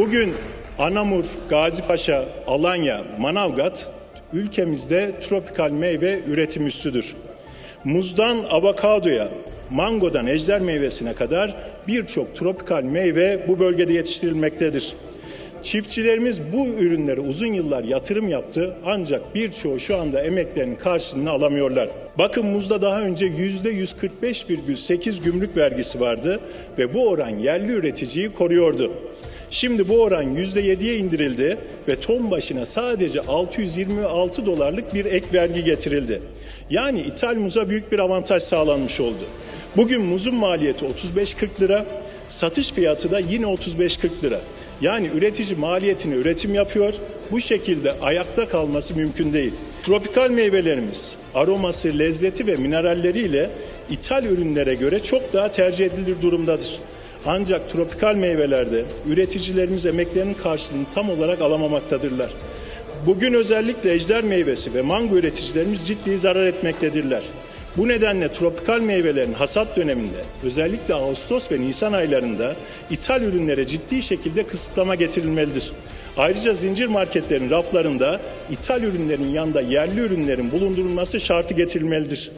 Bugün Anamur, Gazipaşa, Alanya, Manavgat ülkemizde tropikal meyve üretim üssüdür. Muzdan avokadoya, mangodan ejder meyvesine kadar birçok tropikal meyve bu bölgede yetiştirilmektedir. Çiftçilerimiz bu ürünlere uzun yıllar yatırım yaptı ancak birçoğu şu anda emeklerinin karşılığını alamıyorlar. Bakın muzda daha önce %145,8 gümrük vergisi vardı ve bu oran yerli üreticiyi koruyordu. Şimdi bu oran %7'ye indirildi ve ton başına sadece 626 dolarlık bir ek vergi getirildi. Yani ithal muza büyük bir avantaj sağlanmış oldu. Bugün muzun maliyeti 35-40 lira, satış fiyatı da yine 35-40 lira. Yani üretici maliyetini üretim yapıyor, bu şekilde ayakta kalması mümkün değil. Tropikal meyvelerimiz aroması, lezzeti ve mineralleriyle ithal ürünlere göre çok daha tercih edilir durumdadır. Ancak tropikal meyvelerde üreticilerimiz emeklerinin karşılığını tam olarak alamamaktadırlar. Bugün özellikle ejder meyvesi ve mango üreticilerimiz ciddi zarar etmektedirler. Bu nedenle tropikal meyvelerin hasat döneminde özellikle Ağustos ve Nisan aylarında ithal ürünlere ciddi şekilde kısıtlama getirilmelidir. Ayrıca zincir marketlerin raflarında ithal ürünlerin yanında yerli ürünlerin bulundurulması şartı getirilmelidir.